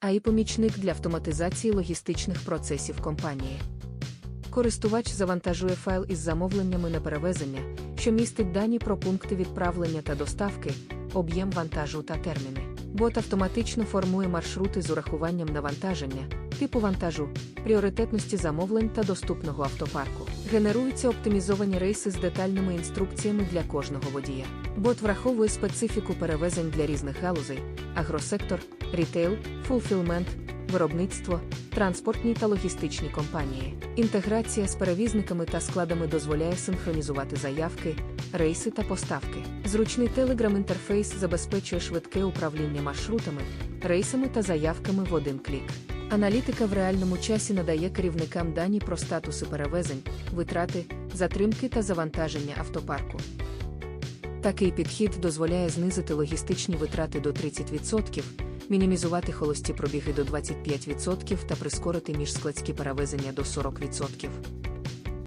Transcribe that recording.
а й помічник для автоматизації логістичних процесів компанії. Користувач завантажує файл із замовленнями на перевезення, що містить дані про пункти відправлення та доставки, об'єм вантажу та терміни. Бот автоматично формує маршрути з урахуванням навантаження, типу вантажу, пріоритетності замовлень та доступного автопарку. Генеруються оптимізовані рейси з детальними інструкціями для кожного водія. Бот враховує специфіку перевезень для різних галузей: агросектор, рітейл, фулфілмент, виробництво, транспортні та логістичні компанії. Інтеграція з перевізниками та складами дозволяє синхронізувати заявки, рейси та поставки. Зручний Telegram-інтерфейс забезпечує швидке управління маршрутами, рейсами та заявками в один клік. Аналітика в реальному часі надає керівникам дані про статуси перевезень, витрати, затримки та завантаження автопарку. Такий підхід дозволяє знизити логістичні витрати до 30%, мінімізувати холості пробіги до 25% та прискорити міжскладські перевезення до 40%.